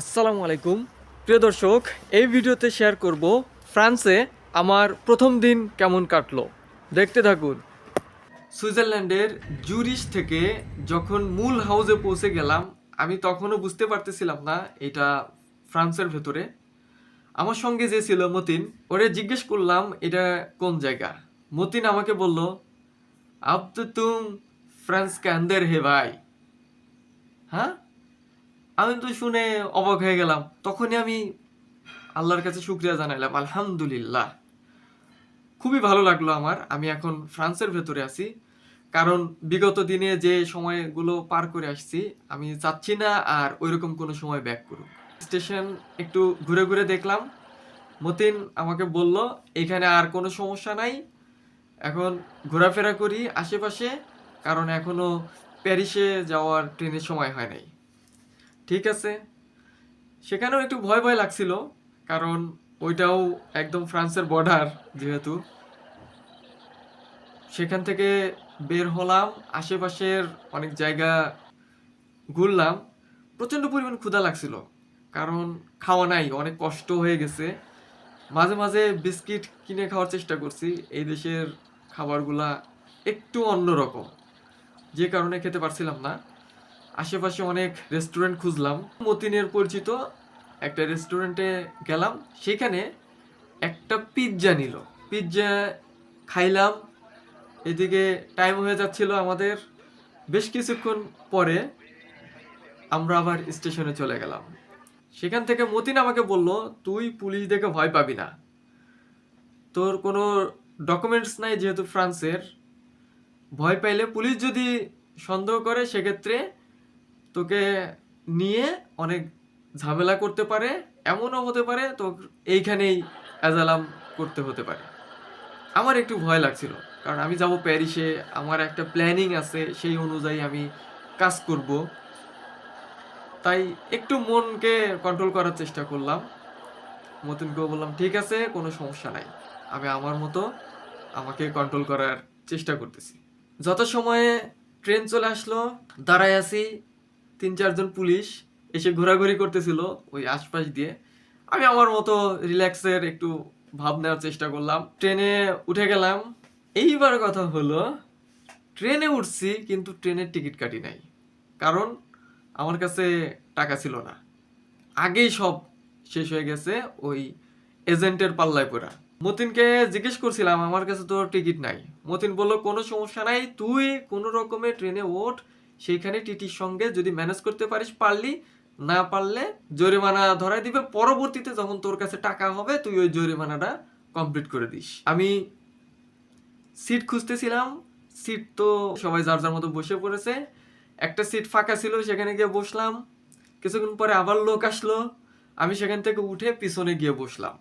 আসসালামু আলাইকুম। প্রিয় দর্শক, এই ভিডিওতে শেয়ার করব ফ্রান্সে আমার প্রথম দিন কেমন কাটলো। দেখতে থাকুন। সুইজারল্যান্ডের জুরিশ থেকে যখন মূল হাউসে পৌঁছে গেলাম, আমি তখনও বুঝতে পারতেছিলাম না এটা ফ্রান্সের ভেতরে। আমার সঙ্গে যে ছিল মতিন, ওরে জিজ্ঞেস করলাম, এটা কোন জায়গা? মতিন আমাকে বলল আপ তো তুম ফ্রান্স কে আন্দর হে ভাই। হ্যাঁ? আমি তো শুনে অবাক হয়ে গেলাম। তখনই আমি আল্লাহর কাছে শুক্রিয়া জানাইলাম, আলহামদুলিল্লাহ। খুবই ভালো লাগল আমার। আমি এখন ফ্রান্সের ভেতরে আছি। কারণ বিগত দিনে যে সময়গুলো পার করে আসছি, আমি চাচ্ছি না আর ওইরকম কোনো সময় ব্যাক করুক। স্টেশন একটু ঘুরে ঘুরে দেখলাম। মতিন আমাকে বলল, এখানে আর কোনো সমস্যা নাই। এখন ঘোরাফেরা করি আশেপাশে। কারণ এখনও প্যারিসে যাওয়ার ট্রেনের সময় হয় নাই। ঠিক আছে। সেখানেও একটু ভয় ভয় লাগছিল, কারণ ওইটাও একদম ফ্রান্সের বর্ডার যেহেতু। সেখান থেকে বের হলাম, আশেপাশের অনেক জায়গা ঘুরলাম। প্রচণ্ড পরিমাণ ক্ষুধা লাগছিল, কারণ খাওয়া নাই, অনেক কষ্ট হয়ে গেছে। মাঝে মাঝে বিস্কিট কিনে খাওয়ার চেষ্টা করছি, এই দেশের খাবারগুলা একটু অন্যরকম যে কারণে খেতে পারছিলাম না। আশেপাশে অনেক রেস্টুরেন্ট খুঁজলাম। মতিনের পরিচিত একটা রেস্টুরেন্টে গেলাম। সেখানে একটা পিৎজা নিল। পিৎজা খাইলাম। এদিকে টাইম হয়ে যাচ্ছিল আমাদের। বেশ কিছুক্ষণ পরে আমরা আবার স্টেশনে চলে গেলাম। সেখান থেকে মতিন আমাকে বলল, তুই পুলিশ দেখে ভয় পাবি না। তোর কোনো ডকুমেন্টস নাই যেহেতু ফ্রান্সের। ভয় পাইলে পুলিশ যদি সন্দেহ করে, সেক্ষেত্রে তোকে নিয়ে অনেক ঝামেলা করতে পারে, এমনও হতে পারে তো এইখানেই অ্যাজালাম করতে হতে পারে। আমার একটু ভয় লাগছিল, কারণ আমি যাব প্যারিসে, আমার একটা প্ল্যানিং আছে, সেই অনুযায়ী আমি কাজ করব। তাই একটু মনকে কন্ট্রোল করার চেষ্টা করলাম। মতিনকেও বললাম, ঠিক আছে, কোনো সমস্যা নাই। আমি আমার মতো আমাকে কন্ট্রোল করার চেষ্টা করতেছি। যত সময়ে ট্রেন চলে আসলো, দাঁড়ায় আছি তিন চারজন পুলিশ এসে ঘোরাঘুরি করতেছিল ওই আশপাশ দিয়ে। আমি আমার মতো রিল্যাক্সের একটু ভাব নেওয়ার চেষ্টা করলাম। ট্রেনে উঠে গেলাম। এইবার কথা হলো, ট্রেনে উঠছি কিন্তু ট্রেনের টিকিট কাটি নাই। কারণ আমার কাছে টাকা ছিল না। আগেই সব শেষ হয়ে গেছে ওই এজেন্টের পাল্লায় পড়া। মতিনকে জিজ্ঞেস করছিলাম, আমার কাছে তো টিকিট নাই। মতিন বলল, কোনো সমস্যা নাই, তুই কোনো রকমে ট্রেনে ওঠ সেইখানে টিটির সঙ্গে যদি ম্যানেজ করতে পারিস পারলি, না পারলে জরিমানা ধরাই দিবে। পরবর্তীতে যখন তোর কাছে টাকা হবে, তুই ওই জরিমানাটা কমপ্লিট করে দিস। আমি সিট খুঁজতেছিলাম। সিট তো সবাই যার যার মতো বসে পড়েছে। একটা সিট ফাঁকা ছিল, সেখানে গিয়ে বসলাম। কিছুক্ষণ পরে আবার লোক আসলো। আমি সেখান থেকে উঠে পিছনে গিয়ে বসলাম।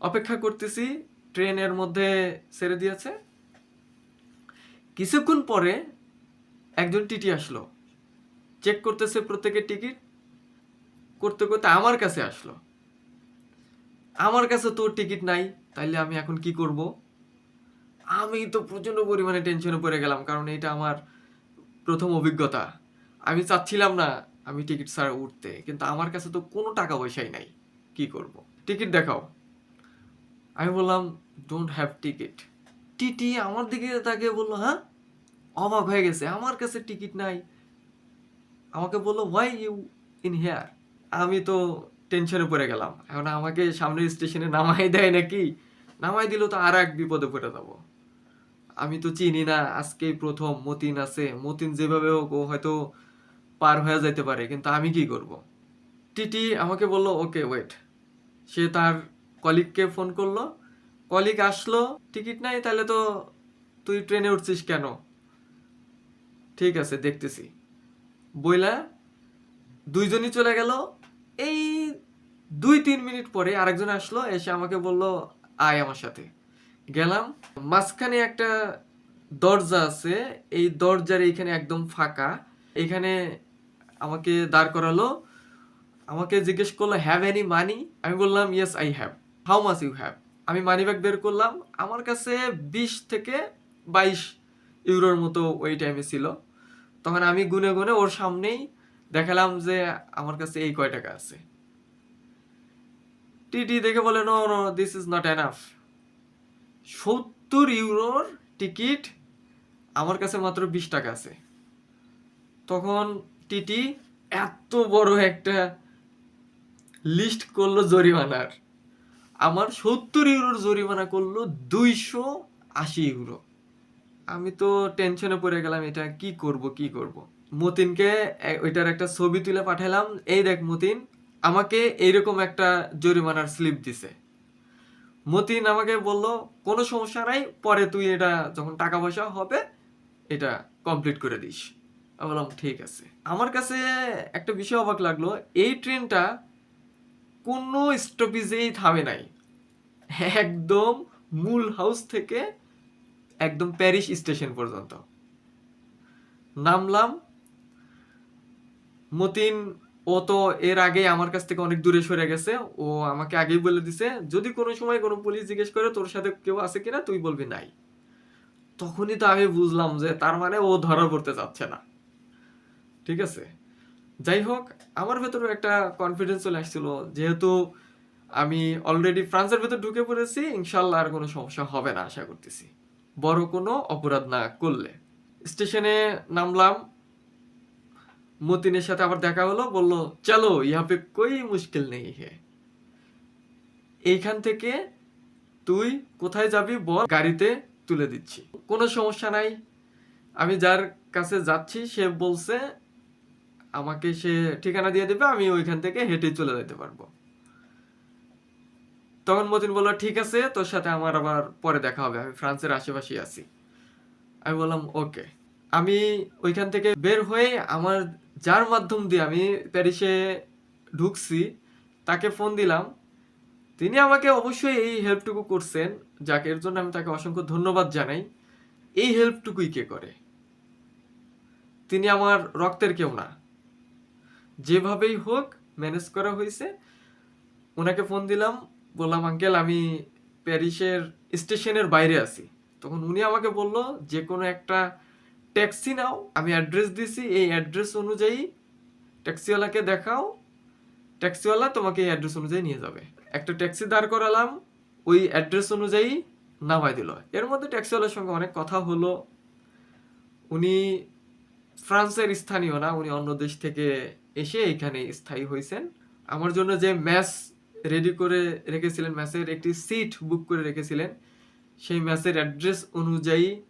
অপেক্ষা করতেছি ট্রেনের মধ্যে ছেড়ে দিয়েছে। কিছুক্ষণ পরে একজন টিটি আসলো। চেক করতেছে প্রত্যেকের টিকিট। করতে করতে আমার কাছে আসলো। আমার কাছে তোর টিকিট নাই, তাইলে আমি এখন কি করব? আমি তো প্রচণ্ড পরিমাণে টেনশনে পড়ে গেলাম, কারণ এটা আমার প্রথম অভিজ্ঞতা। আমি চাচ্ছিলাম না আমি টিকিট ছাড়া উঠতে, কিন্তু আমার কাছে তো কোনো টাকা পয়সাই নাই। কি করব? টিকিট দেখাও। আমি বললাম ডোন্ট হ্যাভ টিকিট টিটি আমার দিকে তাকে বলল হ্যাঁ? অবাক হয়ে গেছে, আমার কাছে টিকিট নাই। আমাকে বলল হোয়াই ইউ ইন হেয়ার আমি তো টেনশনে পড়ে গেলাম। এখন আমাকে সামনের স্টেশনে নামাই দেয় নাকি? নামাই দিল তো আর এক বিপদে পড়ে যাব। আমি তো চিনি না, আজকেই প্রথম মতিন আছে। মতিন যেভাবে হোক, ও হয়তো পার হয়ে যেতে পারে, কিন্তু আমি কি করব? টিটি আমাকে বলল ওকে ওয়েট সে তার কলিগকে ফোন করল। কলিগ আসলো, টিকিট নাই, তাহলে তো তুই ট্রেনে উঠছিস কেন? ঠিক আছে, দেখতেছি। বইলা দুইজনই চলে গেল। এই দুই তিন মিনিট পরে আরেকজন আসলো, এসে আমাকে বলল, আয় আমার সাথে। গেলাম। মাঝখানে একটা দরজা আছে, এই দরজার এইখানে একদম ফাঁকা। এখানে আমাকে দাঁড় করালো। আমাকে জিজ্ঞেস করল হ্যাভ এনি মানি আমি বললাম yes I have how much you have আমি মানি ব্যাগ বের করলাম। আমার কাছে বিশ থেকে বাইশ ইউরোর মতো ওই টাইমে ছিল। তখন আমি গুনে গুনে ওর সামনেই দেখালাম যে আমার কাছে এই কয় টাকা আছে। টিটি দেখে বলে no no this is not enough সত্তর ইউরোর টিকিট আমার কাছে মাত্র বিশ টাকা আছে। তখন টিটি এত বড় একটা লিস্ট করল জরিমানার। আমার সত্তর ইউরোর জরিমানা করল দুইশো আশি ইউরো। আমি তো টেনশনে পড়ে গেলাম এটা কি করব কি করব। মতিনকে ওইটার একটা ছবি তুলে পাঠালাম, এই দেখ মতিন, আমাকে এইরকম একটা জরিমানার স্লিপ দিছে। মতিন আমাকে বলল, কোনো সমস্যা নাই, পরে তুই এটা যখন টাকা পয়সা হবে, এটা কমপ্লিট করে দিস। বললাম, ঠিক আছে। আমার কাছে একটা বিষয় অবাক লাগল, এই ট্রেনটা কোনো স্টপেজেই থামে নাই। একদম মূল হাউস থেকে একদম প্যারিস স্টেশন পর্যন্ত। নামলাম। মতিন, ও তো এর আগে আমার কাছ থেকে অনেক দূরে সরে গেছে। ও আমাকে আগেই বলে দিছে, যদি কোনো সময় কোনো পুলিশ জিজ্ঞেস করে তোর সাথে কেউ আছে কিনা, তুই বলবি নাই। তখনই তো আমি বুঝলাম যে তার মানে ও ধরা পড়তে চাচ্ছে না। ঠিক আছে? যাই হোক, আমার ভেতরে একটা কনফিডেন্স চলে আসছিল, যেহেতু আমি অলরেডি ফ্রান্সের ভেতর ঢুকে পড়েছি, ইনশাল্লাহ আর কোনো সমস্যা হবে না, আশা করতেছি। বড় কোনো অপরাধ না করলে। স্টেশনে নামলাম। মতিনের সাথে আবার দেখা হলো, বলল, চলো ইহা পে কোই মুশকিল নেই হে। এইখান থেকে তুই কোথায় যাবি বল, গাড়িতে তুলে দিচ্ছি। কোনো সমস্যা নাই। আমি যার কাছে যাচ্ছি, সে বলছে, আমাকে সে ঠিকানা দিয়ে দেবে, আমি ওইখান থেকে হেঁটে চলে যেতে পারব। তখন মতিন বলল, ঠিক আছে, তোর সাথে আমার আবার পরে দেখা হবে, আমি ফ্রান্সের আশেপাশেই আছি। আমি বললাম, ওকে। আমি ওইখান থেকে বের হয়ে আমার যার মাধ্যম দিয়ে আমি প্যারিসে ঢুকছি, তাকে ফোন দিলাম। তিনি আমাকে অবশ্যই এই হেল্পটুকু করছেন, যাকে, এর জন্য আমি তাকে অসংখ্য ধন্যবাদ জানাই। এই হেল্পটুকুই কে করে? তিনি আমার রক্তের কেউ না। যেভাবেই হোক, ম্যানেজ করা হয়েছে। ওনাকে ফোন দিলাম বললাম, আঙ্কেল, আমি প্যারিসের স্টেশনের বাইরে আছি। তখন উনি আমাকে বলল, যে কোনো একটা ট্যাক্সি নাও, আমি অ্যাড্রেস দিছি, এই অ্যাড্রেস অনুযায়ী ট্যাক্সিওয়ালাকে দেখাও, ট্যাক্সিওয়ালা তোমাকে এই অ্যাড্রেস অনুযায়ী নিয়ে যাবে। একটা ট্যাক্সি দাঁড় করালাম, ওই অ্যাড্রেস অনুযায়ী নামাই দিল। এর মধ্যে ট্যাক্সিওয়ালার সঙ্গে অনেক কথা হলো। উনি ফ্রান্সের স্থানীয় না, উনি অন্য দেশ থেকে এসে এখানে স্থায়ী হয়েছেন। আমার জন্য যে ম্যাচ রেডি করে রেখেছিলেন ম্যাচের একটি সিট বুক করে রেখেছিলেন। সেই ম্যাচের অ্যাড্রেস অনুযায়ী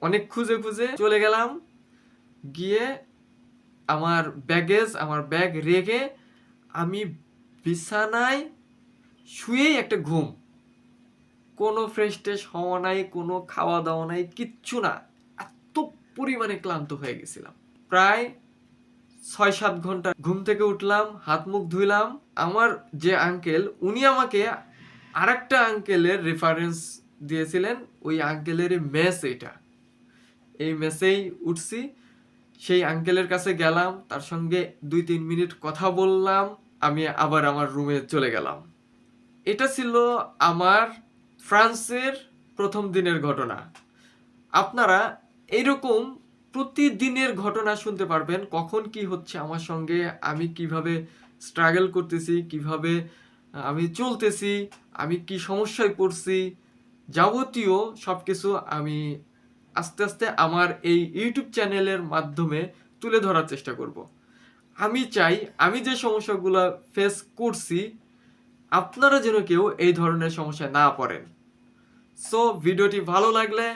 অনেক খুঁজে খুঁজে চলে গেলাম। গিয়ে আমার ব্যাগেজ আমার ব্যাগ রেখে আমি বিছানায় শুয়েই একটা ঘুম। কোনো ফ্রেশ ট্রেশ হওয়া নাই, কোনো খাওয়া দাওয়া নাই, কিচ্ছু না। এত পরিমাণে ক্লান্ত হয়ে গেছিলাম। প্রায় ছয় সাত ঘণ্টা ঘুম থেকে উঠলাম, হাত মুখ ধুইলাম। আমার যে আঙ্কেল উনি আমাকে আরেকটা আঙ্কেলের রেফারেন্স দিয়েছিলেন, ওই আঙ্কেলের মেস এটা। এই মেসেই উঠছি, সেই আঙ্কেলের কাছে গেলাম, তার সঙ্গে দুই তিন মিনিট কথা বললাম, আমি আবার আমার রুমে চলে গেলাম। এটা ছিল আমার ফ্রান্সের প্রথম দিনের ঘটনা। আপনারা এইরকম প্রতিদিনের ঘটনা শুনতে পারবেন, কখন কি হচ্ছে আমার সঙ্গে, আমি কীভাবে স্ট্রাগল করতেছি, কীভাবে আমি চলতেছি, আমি কি সমস্যায় পড়ছি, যাবতীয় সব কিছু আমি আস্তে আস্তে আমার এই ইউটিউব চ্যানেলের মাধ্যমে তুলে ধরার চেষ্টা করব। আমি চাই, আমি যে সমস্যাগুলো ফেস করছি, আপনারা যেন কেউ এই ধরনের সমস্যায় না পড়েন। সো ভিডিওটি ভালো লাগলে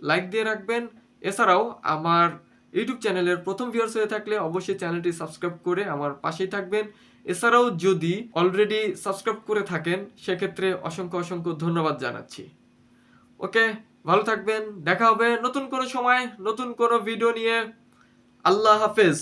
লাইক দিয়ে রাখবেন এছাড়াও আমার ইউটিউব চ্যানেলের প্রথম ভিউয়ার্স হয়ে থাকলে অবশ্যই চ্যানেলটি সাবস্ক্রাইব করে আমার পাশেই থাকবেন। এছাড়াও যদি অলরেডি সাবস্ক্রাইব করে থাকেন, সেক্ষেত্রে অসংখ্য অসংখ্য ধন্যবাদ জানাচ্ছি। ওকে, ভালো থাকবেন, দেখা হবে নতুন কোনো সময়, নতুন কোনো ভিডিও নিয়ে। আল্লাহ হাফেজ।